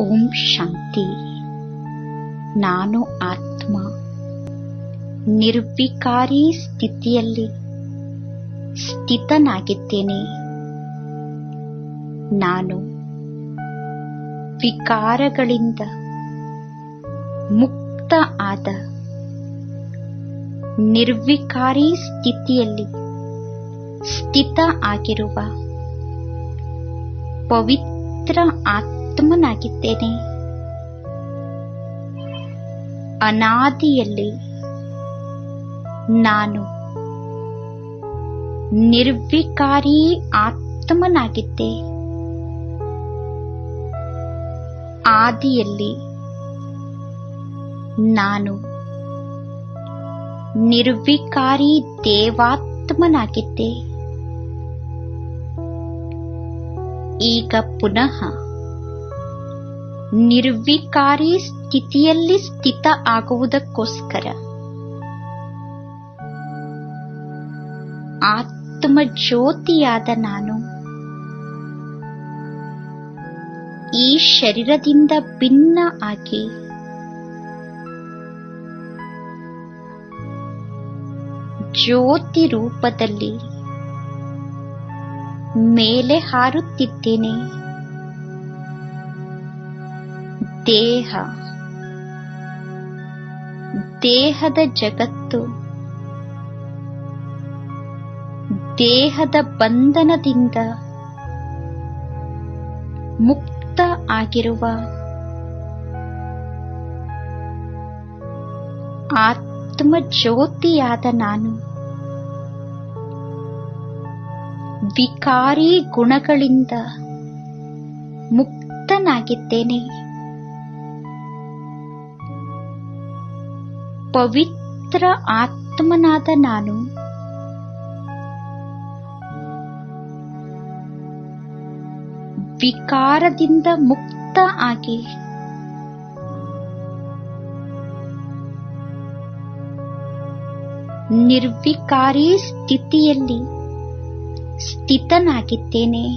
ಓಂ ಶಾಂತಿ. ನಾನು ಆತ್ಮ. ನಿರ್ವಿಕಾರಿ ಸ್ಥಿತಿಯಲ್ಲಿ ಸ್ಥಿತನಾಗಿದ್ದೇನೆ. ನಾನು ವಿಕಾರಗಳಿಂದ ಮುಕ್ತ ಆದ ನಿರ್ವಿಕಾರಿ ಸ್ಥಿತಿಯಲ್ಲಿ ಸ್ಥಿತ ಆಗಿರುವ ಪವಿತ್ರ ಆತ್ಮನಾಗಿದ್ದೇನೆ ಅನಾದಿಯಲ್ಲಿ ನಾನು ನಿರ್ವಿಕಾರಿ ಆತ್ಮನಾಗಿದ್ದೆ. ಆದಿಯಲ್ಲಿ ನಾನು ನಿರ್ವಿಕಾರಿ ದೇವಾತ್ಮನಾಗಿದ್ದೆ. ಈಗ ಪುನಃ ನಿರ್ವಿಕಾರಿ ಸ್ಥಿತಿಯಲ್ಲಿ ಸ್ಥಿತ ಆಗುವುದಕ್ಕೋಸ್ಕರ. ಆತ್ಮ ಜ್ಯೋತಿಯಾದ ನಾನು ಈ ಶರೀರದಿಂದ ಭಿನ್ನ ಆಗಿ ಜ್ಯೋತಿ ರೂಪದಲ್ಲಿ ಮೇಲೆ ಹಾರುತ್ತಿದ್ದೇನೆ. ದೇಹ. ದೇಹದ ಜಗತ್ತು. ದೇಹದ ಬಂಧನದಿಂದ ಮುಕ್ತ ಆಗಿರುವ ಆತ್ಮ ಜ್ಯೋತಿಯಾದ ನಾನು. ವಿಕಾರಿ ಗುಣಗಳಿಂದ ಮುಕ್ತನಾಗಿದ್ದೇನೆ. ಪವಿತ್ರ ಆತ್ಮನಾದ ನಾನು. ವಿಕಾರದಿಂದ ಮುಕ್ತ ಆಗಿ. ನಿರ್ವಿಕಾರಿ ಸ್ಥಿತಿಯಲ್ಲಿ ಸ್ಥಿತನಾಗಿದ್ದೇನೆ.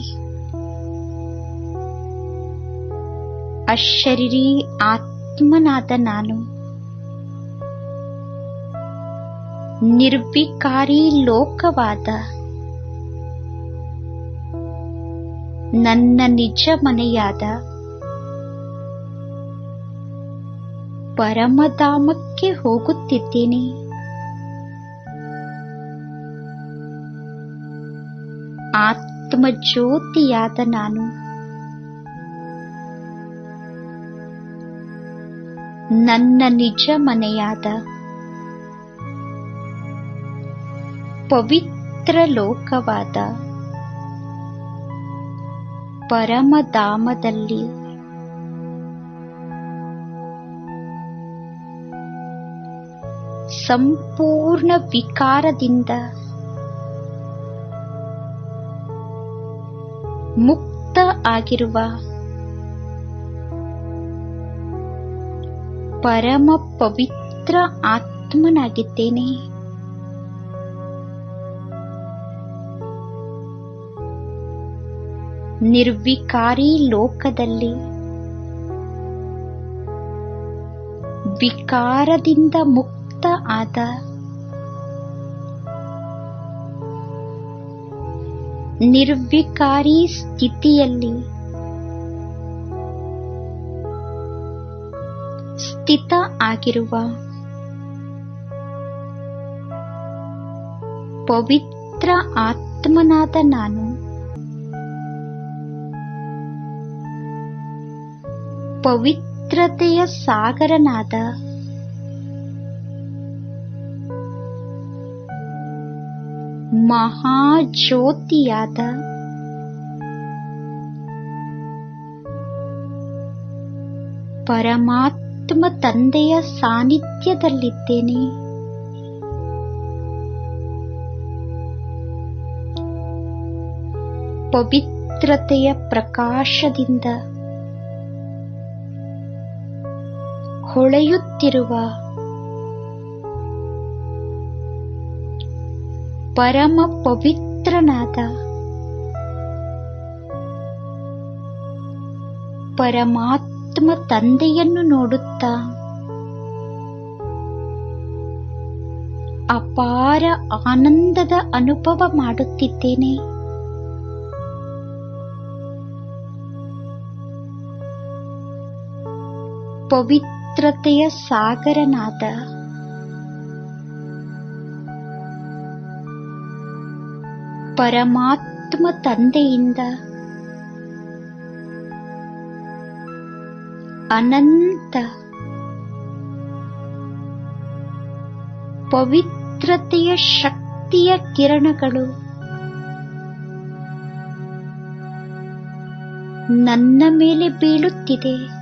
ಅಶರೀರಿ ಆತ್ಮನಾದ ನಾನು. ನಿರ್ವಿಕಾರಿ ಲೋಕವಾದ. ನನ್ನ ನಿಜ ಮನೆಯಾದ. ಪರಮಧಾಮಕ್ಕೆ ಹೋಗುತ್ತಿದ್ದೇನೆ. ಆತ್ಮಜ್ಯೋತಿಯಾದ ನಾನು. ನನ್ನ ನಿಜ ಮನೆಯಾದ. ಪವಿತ್ರ ಲೋಕವಾದ ಪರಮಧಾಮದಲ್ಲಿ ಸಂಪೂರ್ಣ ವಿಕಾರದಿಂದ ಮುಕ್ತ ಆಗಿರುವ ಪರಮ ಪವಿತ್ರ ಆತ್ಮನಾಗಿದ್ದೇನೆ. ನಿರ್ವಿಕಾರಿ ಲೋಕದಲ್ಲಿ. ವಿಕಾರದಿಂದ ಮುಕ್ತ ಆದ. ನಿರ್ವಿಕಾರಿ ಸ್ಥಿತಿಯಲ್ಲಿ. ಸ್ಥಿತ ಆಗಿರುವ. ಪವಿತ್ರ ಆತ್ಮನಾದ ನಾನು. ಪವಿತ್ರತೆಯ ಸಾಗರನಾದ. ಮಹಾಜ್ಯೋತಿಯಾದ. ಪರಮಾತ್ಮ ತಂದೆಯ ಸಾನ್ನಿಧ್ಯದಲ್ಲಿದ್ದೇನೆ. ಪವಿತ್ರತೆಯ ಪ್ರಕಾಶದಿಂದ. ಹೊಳೆಯುತ್ತಿರುವ ಪರಮ ಪವಿತ್ರನಾದ ಪರಮಾತ್ಮ ತಂದೆಯನ್ನು ನೋಡುತ್ತಾ ಅಪಾರ ಆನಂದದ ಅನುಭವ ಮಾಡುತ್ತಿದ್ದೇನೆ. ಪವಿತ್ರತೆಯ ಸಾಗರನಾದ. ಪರಮಾತ್ಮ ತಂದೆಯಿಂದ ಅನಂತ ಪವಿತ್ರತೆಯ ಶಕ್ತಿಯ ಕಿರಣಗಳು ನನ್ನ ಮೇಲೆ ಬೀಳುತ್ತಿದೆ.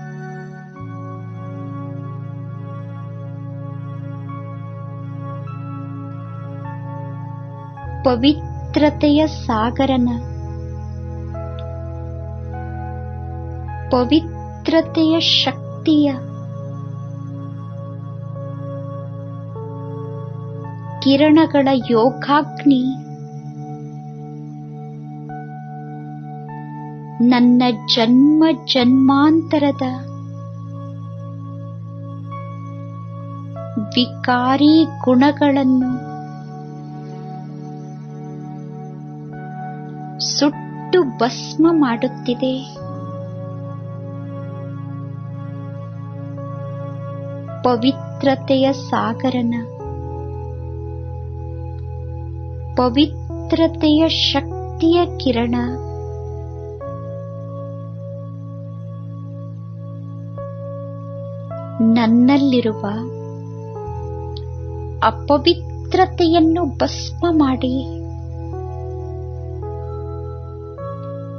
ಪವಿತ್ರತೆಯ ಸಾಗರನ. ಪವಿತ್ರತೆಯ ಶಕ್ತಿಯ. ಕಿರಣಗಳ ಯೋಗಾಗ್ನಿ. ನನ್ನ ಜನ್ಮ ಜನ್ಮಾಂತರದ. ವಿಕಾರಿ ಗುಣಗಳನ್ನು. ಸುಟ್ಟು ಭಸ್ಮ ಮಾಡುತ್ತಿದೆ. ಪವಿತ್ರತೆಯ ಸಾಗರನ ಪವಿತ್ರತೆಯ ಶಕ್ತಿಯ ಕಿರಣ ನನ್ನಲ್ಲಿರುವ ಅಪವಿತ್ರತೆಯನ್ನು ಭಸ್ಮ ಮಾಡಿ.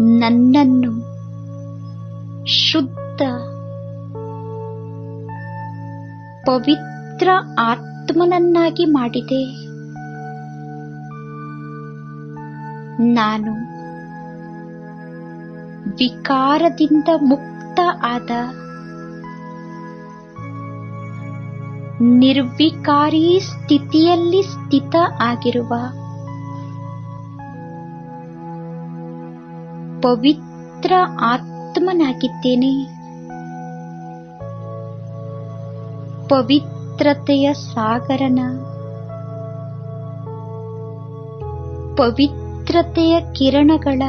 ನನ್ನನ್ನು ಶುದ್ಧ ಪವಿತ್ರ ಆತ್ಮನನ್ನಾಗಿ ಮಾಡಿದೆ. ನಾನು ವಿಕಾರದಿಂದ ಮುಕ್ತ ಆದ ನಿರ್ವಿಕಾರಿ ಸ್ಥಿತಿಯಲ್ಲಿ ಸ್ಥಿತ ಆಗಿರುವ ಪವಿತ್ರ ಆತ್ಮನಾಗಿದ್ದೇನೆ. ಪವಿತ್ರತೆಯ ಸಾಗರನ ಪವಿತ್ರತೆಯ ಕಿರಣಗಳ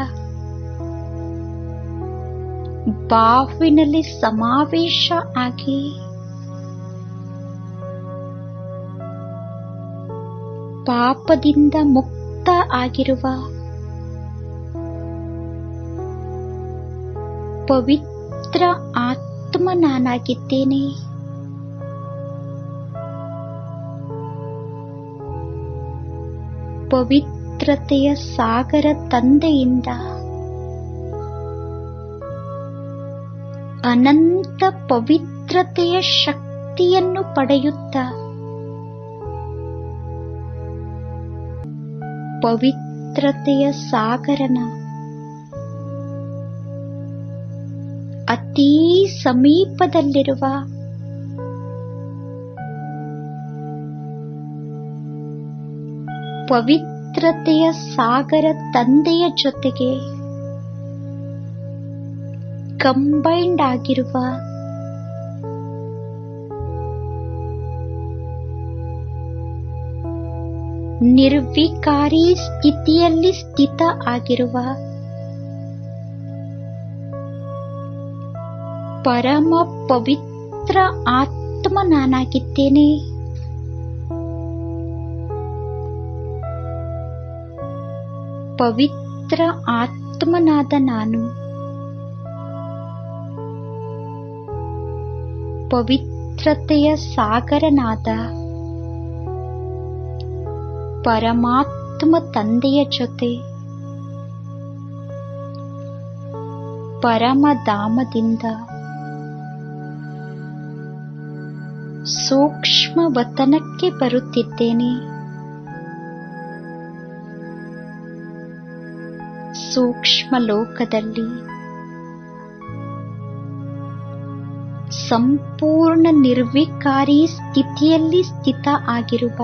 ಬಾಹುವಿನಲ್ಲಿ ಸಮಾವೇಶ ಆಗಿ ಪಾಪದಿಂದ ಮುಕ್ತ ಆಗಿರುವ ಪವಿತ್ರ ಆತ್ಮ ನಾನಾಗಿದ್ದೇನೆ ಪವಿತ್ರತೆಯ ಸಾಗರ ತಂದೆಯಿಂದ ಅನಂತ ಪವಿತ್ರತೆಯ ಶಕ್ತಿಯನ್ನು ಪಡೆಯುತ್ತ ಪವಿತ್ರತೆಯ ಸಾಗರನ ಅತೀ ಸಮೀಪದಲ್ಲಿರುವ ಪವಿತ್ರತೆಯ ಸಾಗರ ತಂದೆಯ ಜೊತೆಗೆ ಕಂಬೈಂಡ್ ಆಗಿರುವ ನಿರ್ವಿಕಾರಿ ಸ್ಥಿತಿಯಲ್ಲಿ ಸ್ಥಿತ ಆಗಿರುವ ಪರಮ ಪವಿತ್ರ ಆತ್ಮ ನಾನಾಗಿದ್ದೇನೆ ಪವಿತ್ರ ಆತ್ಮನಾದ ನಾನು. ಪವಿತ್ರತೆಯ ಸಾಗರನಾದ. ಪರಮಾತ್ಮ ತಂದೆಯ ಜೊತೆ. ಪರಮ ಪರಮಧಾಮದಿಂದ. ಸೂಕ್ಷ್ಮ ವತನಕ್ಕೆ ಬರುತ್ತಿದ್ದೇನೆ. ಸೂಕ್ಷ್ಮ ಲೋಕದಲ್ಲಿ ಸಂಪೂರ್ಣ ನಿರ್ವಿಕಾರಿ ಸ್ಥಿತಿಯಲ್ಲಿ ಸ್ಥಿತ ಆಗಿರುವ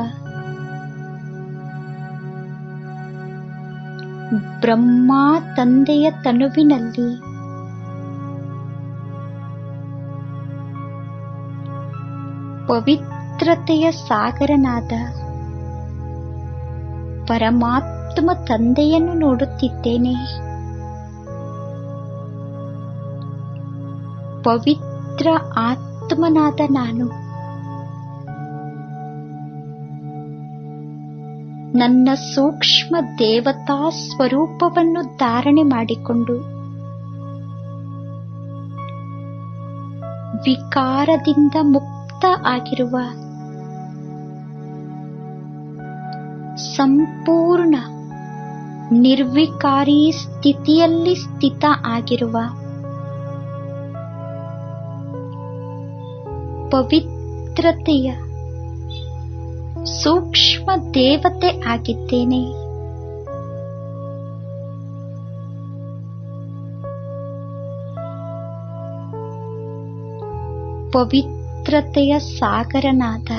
ಬ್ರಹ್ಮ ತಂದೆಯ ತನುವಿನಲ್ಲಿ ಪವಿತ್ರತೆಯ ಸಾಗರನಾದ ಪರಮಾತ್ಮ ತಂದೆಯನ್ನು ನೋಡುತ್ತಿದ್ದೇನೆ. ಪವಿತ್ರ ಆತ್ಮನಾದ ನಾನು. ನನ್ನ ಸೂಕ್ಷ್ಮ ದೇವತಾ ಸ್ವರೂಪವನ್ನು ಧಾರಣೆ ಮಾಡಿಕೊಂಡು ವಿಕಾರದಿಂದ ಮುಕ್ತ ಆಗಿರುವ ಸಂಪೂರ್ಣ ನಿರ್ವಿಕಾರಿ ಸ್ಥಿತಿಯಲ್ಲಿ ಸ್ಥಿತ ಆಗಿರುವ ಪವಿತ್ರತೆಯ ಸೂಕ್ಷ್ಮ ದೇವತೆ ಆಗಿದ್ದೇನೆ. ಪವಿತ್ರತೆಯ ಸಾಗರನಾದ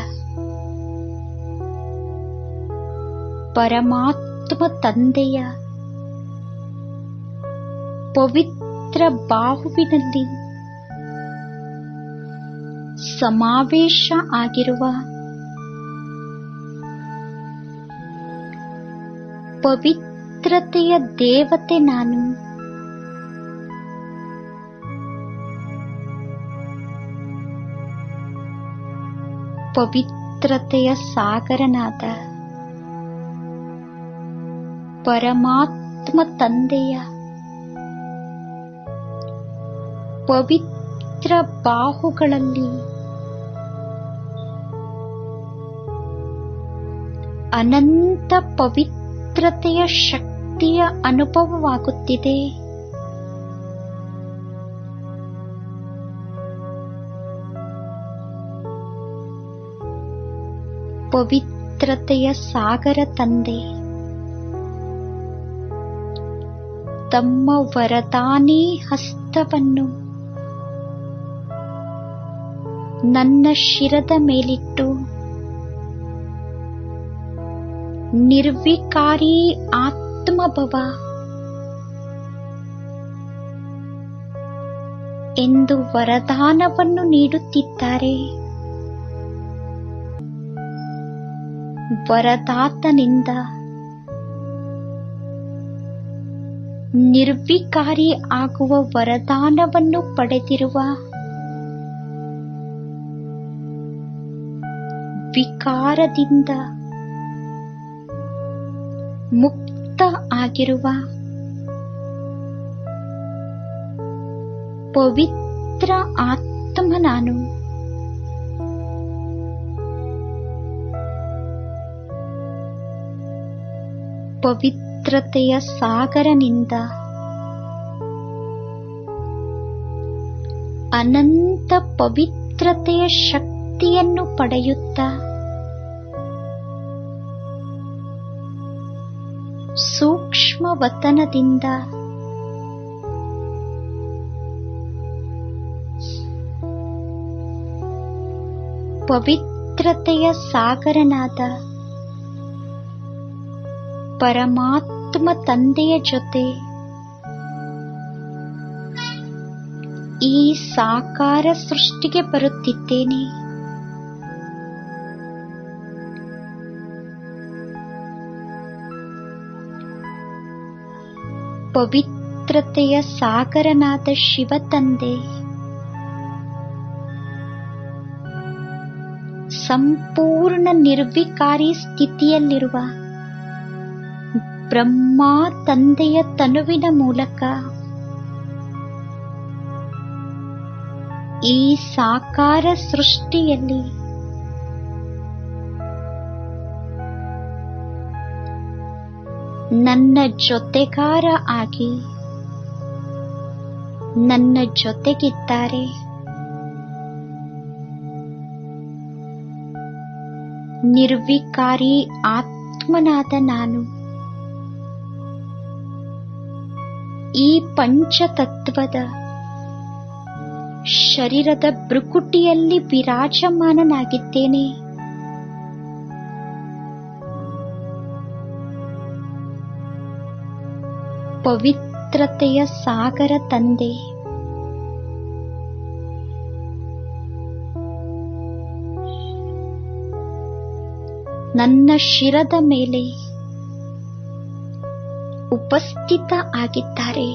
ಪರಮಾತ್ಮ ತಂದೆಯ ಪವಿತ್ರ ಬಾಹುವಿನಲ್ಲಿ ಸಮಾವೇಶ ಆಗಿರುವ ಪವಿತ್ರತೆಯ ದೇವತೆ ನಾನು ಪವಿತ್ರತೆಯ ಸಾಗರನಾದ ಪರಮಾತ್ಮ ತಂದೆಯ ಪವಿತ್ರ ಬಾಹುಗಳಲ್ಲಿ ಅನಂತ ಪವಿತ್ರತೆಯ ಶಕ್ತಿಯ ಅನುಭವವಾಗುತ್ತಿದೆ. ಪವಿತ್ರತೆಯ ಸಾಗರ ತಂದೆ. ತಮ್ಮ ವರದಾನಿ ಹಸ್ತವನ್ನು ನನ್ನ ಶಿರದ ಮೇಲಿಟ್ಟು ನಿರ್ವಿಕಾರಿ ಆತ್ಮಭವ ಎಂದು ವರದಾನವನ್ನು ನೀಡುತ್ತಿದ್ದಾರೆ. ವರದಾತನಿಂದ ನಿರ್ವಿಕಾರಿ ಆಗುವ ವರದಾನವನ್ನು ಪಡೆದಿರುವ ವಿಕಾರದಿಂದ ಮುಕ್ತ ಆಗಿರುವ ಪವಿತ್ರ ಆತ್ಮ ನಾನು ಪವಿತ್ರತೆಯ ಸಾಗರನಿಂದ ಅನಂತ ಪವಿತ್ರತೆಯ ಶಕ್ತಿಯನ್ನು ಪಡೆಯುತ್ತ ಸೂಕ್ಷ್ಮ ವತನದಿಂದ ಪವಿತ್ರತೆಯ ಸಾಗರನಾದ ಪರಮಾತ್ಮ ತಂದೆಯ ಜೊತೆ. ಈ ಸಾಕಾರ ಸೃಷ್ಟಿಗೆ ಬರುತ್ತಿದ್ದೇನೆ. ಪವಿತ್ರತೆಯ ಸಾಗರನಾದ ಶಿವ ತಂದೆ. ಸಂಪೂರ್ಣ ನಿರ್ವಿಕಾರಿ ಸ್ಥಿತಿಯಲ್ಲಿರುವ ಬ್ರಹ್ಮ ತಂದೆಯ ತನುವಿನ ಮೂಲಕ. ಈ ಸಾಕಾರ ಸೃಷ್ಟಿಯಲ್ಲಿ ನನ್ನ ಜೊತೆಗಾರ ಆಗಿ ನನ್ನ ಜೊತೆಗಿದ್ದಾರೆ. ನಿರ್ವಿಕಾರಿ ಆತ್ಮನಾದ ನಾನು. ಈ ಪಂಚತತ್ವದ ಶರೀರದ ಭ್ರುಕುಟಿಯಲ್ಲಿ ವಿರಾಜಮಾನನಾಗಿದ್ದೇನೆ. ಪವಿತ್ರತೆಯ ಸಾಗರ ತಂದೆ. ನನ್ನ ಶಿರದ ಮೇಲೆ ಉಪಸ್ಥಿತ ಆಗಿದ್ದಾರೆ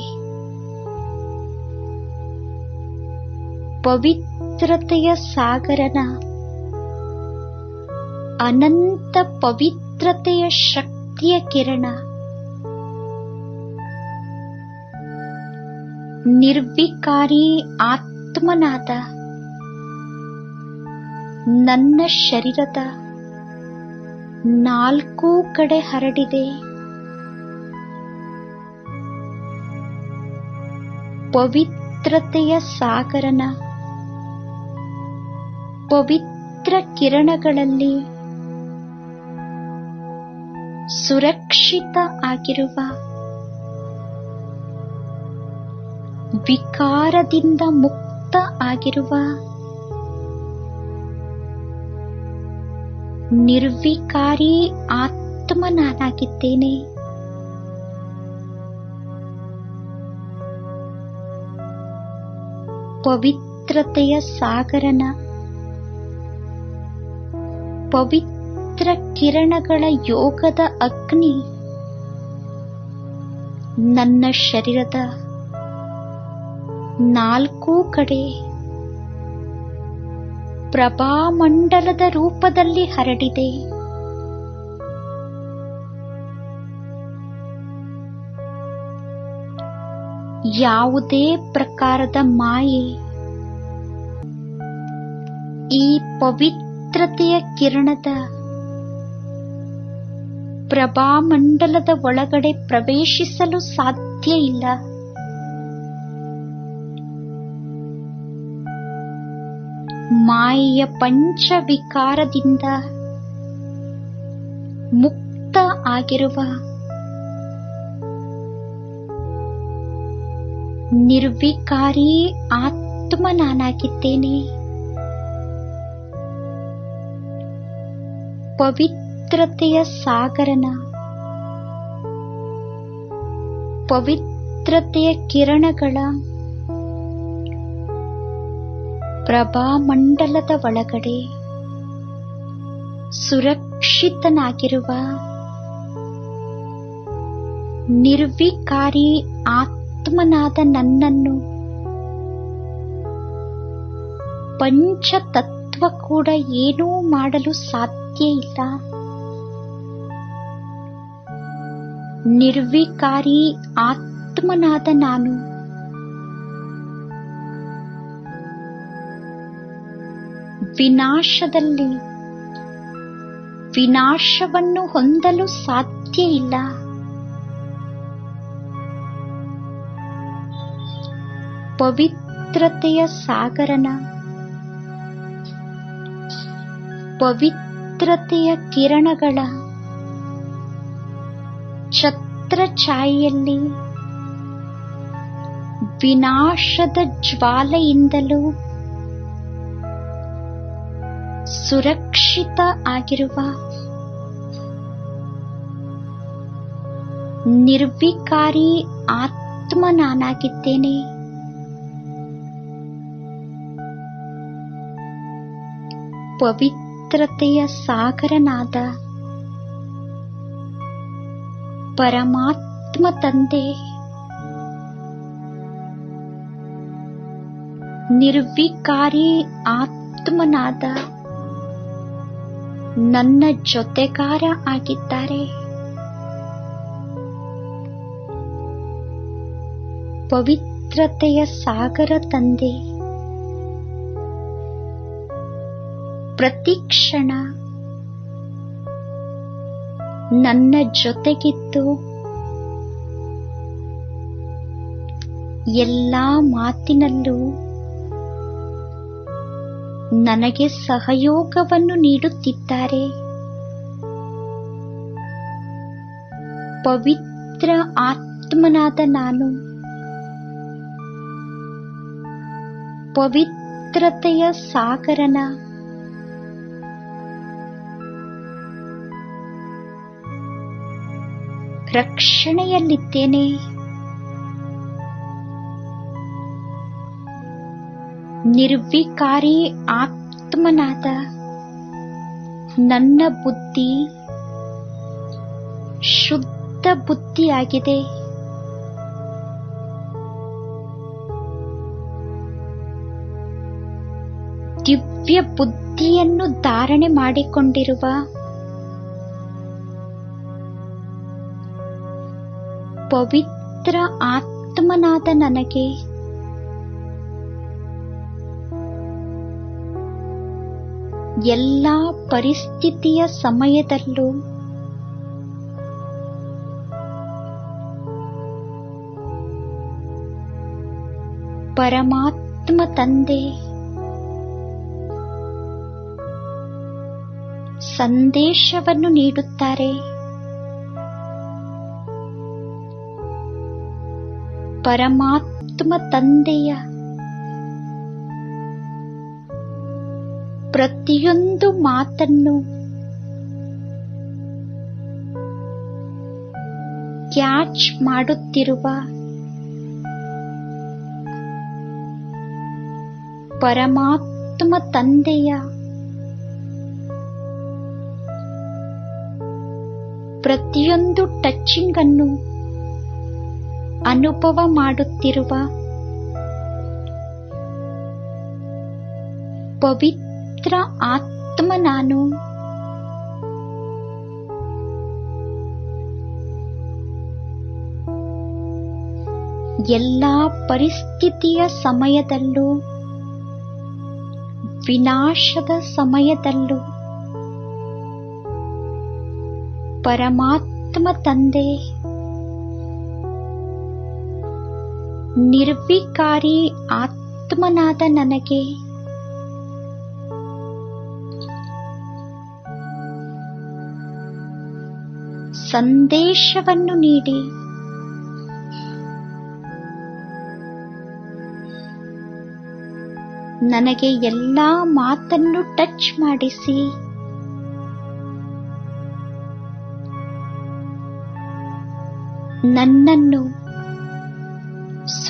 ಪವಿತ್ರತೆಯ ಸಾಗರನ ಅನಂತ ಪವಿತ್ರತೆಯ ಶಕ್ತಿಯ ಕಿರಣ ನಿರ್ವಿಕಾರಿ ಆತ್ಮನಾದ ನನ್ನ ಶರೀರದ ನಾಲ್ಕೂ ಕಡೆ ಹರಡಿದೆ. ಪವಿತ್ರತೆಯ ಸಾಗರನ ಪವಿತ್ರ ಕಿರಣಗಳಲ್ಲಿ ಸುರಕ್ಷಿತ ಆಗಿರುವ ವಿಕಾರದಿಂದ ಮುಕ್ತ ಆಗಿರುವ ನಿರ್ವಿಕಾರಿ ಆತ್ಮ ಪವಿತ್ರತೆಯ ಸಾಗರನ ಪವಿತ್ರ ಕಿರಣಗಳ ಯೋಗದ ಅಗ್ನಿ ನನ್ನ ಶರೀರದ ನಾಲ್ಕೂ ಕಡೆ ಪ್ರಭಾಮಂಡಲದ ರೂಪದಲ್ಲಿ ಹರಡಿದೆ. ಯಾವುದೇ ಪ್ರಕಾರದ ಮಾಯೆ. ಈ ಪವಿತ್ರತೆಯ ಕಿರಣದ ಪ್ರಭಾಮಂಡಲದ ಒಳಗಡೆ ಪ್ರವೇಶಿಸಲು ಸಾಧ್ಯ ಇಲ್ಲ. ಮಾಯೆಯ ಪಂಚವಿಕಾರದಿಂದ ಮುಕ್ತ ಆಗಿರುವ ನಿರ್ವಿಕಾರಿ ಆತ್ಮ ನಾನಾಗಿದ್ದೇನೆ ಪವಿತ್ರತೆಯ ಸಾಗರನ ಪವಿತ್ರತೆಯ ಕಿರಣಗಳ ಪ್ರಭಾಮಂಡಲದ ಒಳಗಡೆ ಸುರಕ್ಷಿತನಾಗಿರುವ ನಿರ್ವಿಕಾರಿ ಆತ್ಮನಾದ ನನ್ನನ್ನು. ಪಂಚತತ್ವ ಕೂಡ ಏನೂ ಮಾಡಲು ಸಾಧ್ಯ ಇಲ್ಲ. ನಿರ್ವಿಕಾರಿ ಆತ್ಮನಾದ ನಾನು. ವಿನಾಶದಲ್ಲಿ ವಿನಾಶವನ್ನು ಹೊಂದಲು ಸಾಧ್ಯ ಇಲ್ಲ. ಪವಿತ್ರತೆಯ ಸಾಗರನ ಪವಿತ್ರತೆಯ ಕಿರಣಗಳ ಛತ್ರ ಛಾಯೆಯಲ್ಲಿ ವಿನಾಶದ ಜ್ವಾಲೆಯಿಂದಲೂ ಸುರಕ್ಷಿತ ಆಗಿರುವ ನಿರ್ವಿಕಾರಿ ಆತ್ಮ ನಾನಾಗಿದ್ದೇನೆ ಪವಿತ್ರತೆಯ ಸಾಗರನಾದ ಪರಮಾತ್ಮ ತಂದೆ. ನಿರ್ವಿಕಾರಿ ಆತ್ಮನಾದ ನನ್ನ ಜೊತೆಗಾರ ಆಗಿದ್ದಾರೆ. ಪವಿತ್ರತೆಯ ಸಾಗರ ತಂದೆ. ಪ್ರತಿಕ್ಷಣ ನನ್ನ ಜೊತೆಗಿದ್ದು ಎಲ್ಲ ಮಾತಿನಲ್ಲೂ ನನಗೆ ಸಹಯೋಗವನ್ನು ನೀಡುತ್ತಿದ್ದಾರೆ. ಪವಿತ್ರ ಆತ್ಮನಾದ ನಾನು. ಪವಿತ್ರತೆಯ ಸಾಗರನ ರಕ್ಷಣೆಯಲ್ಲಿದ್ದೇನೆ. ನಿರ್ವಿಕಾರಿ ಆತ್ಮನಾದ ನನ್ನ ಬುದ್ಧಿ ಶುದ್ಧ ಬುದ್ಧಿಯಾಗಿದೆ. ದಿವ್ಯ ಬುದ್ಧಿಯನ್ನು ಧಾರಣೆ ಮಾಡಿಕೊಂಡಿರುವ ಪವಿತ್ರ ಆತ್ಮನಾದ ನನಗೆ. ಎಲ್ಲಾ ಪರಿಸ್ಥಿತಿಯ ಸಮಯದಲ್ಲೂ ಪರಮಾತ್ಮ ತಂದೆ ಸಂದೇಶವನ್ನು ನೀಡುತ್ತಾರೆ. ಪರಮಾತ್ಮ ತಂದೆಯ ಪ್ರತಿಯೊಂದು ಮಾತನ್ನು ಕ್ಯಾಚ್ ಮಾಡುತ್ತಿರುವ ಪರಮಾತ್ಮ ತಂದೆಯ ಪ್ರತಿಯೊಂದು ಟಚ್ಚಿಂಗ್ ಅನ್ನು ಅನುಭವ ಮಾಡುತ್ತಿರುವ ಪವಿತ್ರ ಆತ್ಮ ನಾನು. ಎಲ್ಲ ಪರಿಸ್ಥಿತಿಯ ಸಮಯದಲ್ಲೂ ವಿನಾಶದ ಸಮಯದಲ್ಲೂ ಪರಮಾತ್ಮ ತಂದೆ ನಿರ್ವಿಕಾರಿ ಆತ್ಮನಾದ ನನಗೆ. ಸಂದೇಶವನ್ನು ನೀಡಿ. ನನಗೆ ಎಲ್ಲ ಮಾತನ್ನು ಟಚ್ ಮಾಡಿಸಿ. ನನ್ನನ್ನು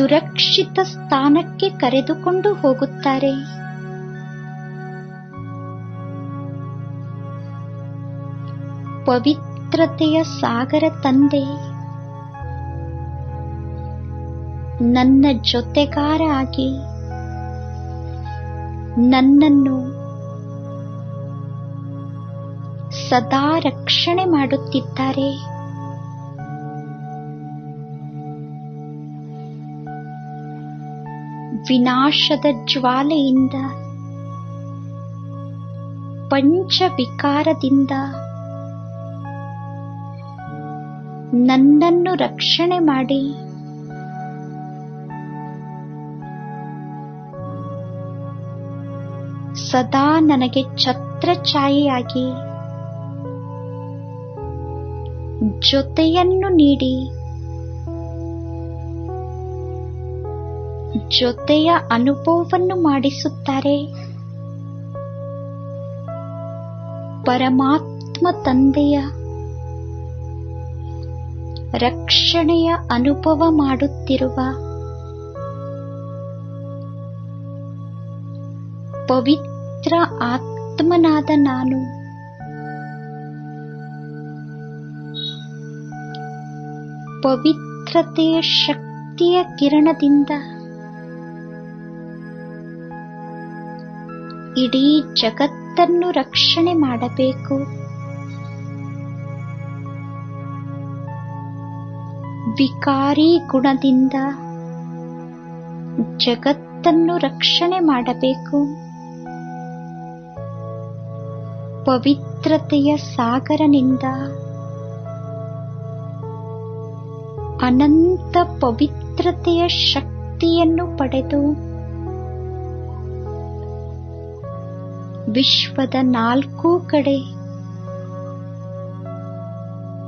ಸುರಕ್ಷಿತ ಸ್ಥಾನಕ್ಕೆ ಕರೆದುಕೊಂಡು ಹೋಗುತ್ತಾರೆ. ಪವಿತ್ರತೆಯ ಸಾಗರ ತಂದೆ ನನ್ನ ಜೊತೆಗಾರ ಆಗಿ ನನ್ನನ್ನು ಸದಾ ರಕ್ಷಣೆ ಮಾಡುತ್ತಿದ್ದಾರೆ. ವಿನಾಶದ ಜ್ವಾಲೆಯಿಂದ ಪಂಚವಿಕಾರದಿಂದ ನನ್ನನ್ನು ರಕ್ಷಣೆ ಮಾಡಿ ಸದಾ ನನಗೆ ಛತ್ರಛಾಯೆಯಾಗಿ ಜೊತೆಯನ್ನು ನೀಡಿ ಜೊತೆಯ ಅನುಭವವನ್ನು ಮಾಡಿಸುತ್ತಾರೆ. ಪರಮಾತ್ಮ ತಂದೆಯ ರಕ್ಷಣೆಯ ಅನುಭವ ಮಾಡುತ್ತಿರುವ ಪವಿತ್ರ ಆತ್ಮನಾದ ನಾನು. ಪವಿತ್ರತೆಯ ಶಕ್ತಿಯ ಕಿರಣದಿಂದ ಇಡೀ ಜಗತ್ತನ್ನು ರಕ್ಷಣೆ ಮಾಡಬೇಕು. ವಿಕಾರಿ ಗುಣದಿಂದ ಜಗತ್ತನ್ನು ರಕ್ಷಣೆ ಮಾಡಬೇಕು. ಪವಿತ್ರತೆಯ ಸಾಗರನಿಂದ ಅನಂತ ಪವಿತ್ರತೆಯ ಶಕ್ತಿಯನ್ನು ಪಡೆದು ವಿಶ್ವದ ನಾಲ್ಕೂ ಕಡೆ.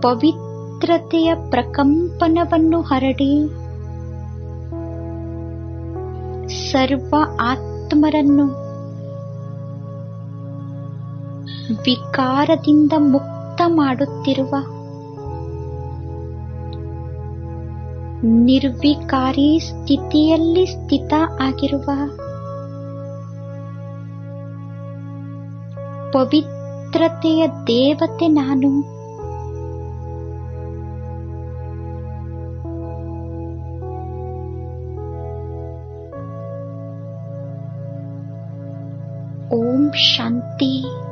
ಪವಿತ್ರತೆಯ ಪ್ರಕಂಪನವನ್ನು ಹರಡಿ. ಸರ್ವ ಆತ್ಮರನ್ನು ವಿಕಾರದಿಂದ ಮುಕ್ತ ಮಾಡುತ್ತಿರುವ ನಿರ್ವಿಕಾರಿ ಸ್ಥಿತಿಯಲ್ಲಿ ಸ್ಥಿತ ಆಗಿರುವ ಪವಿತ್ರತೆಯ ದೇವತೆ ನಾನು. ಓಂ ಶಾಂತಿ.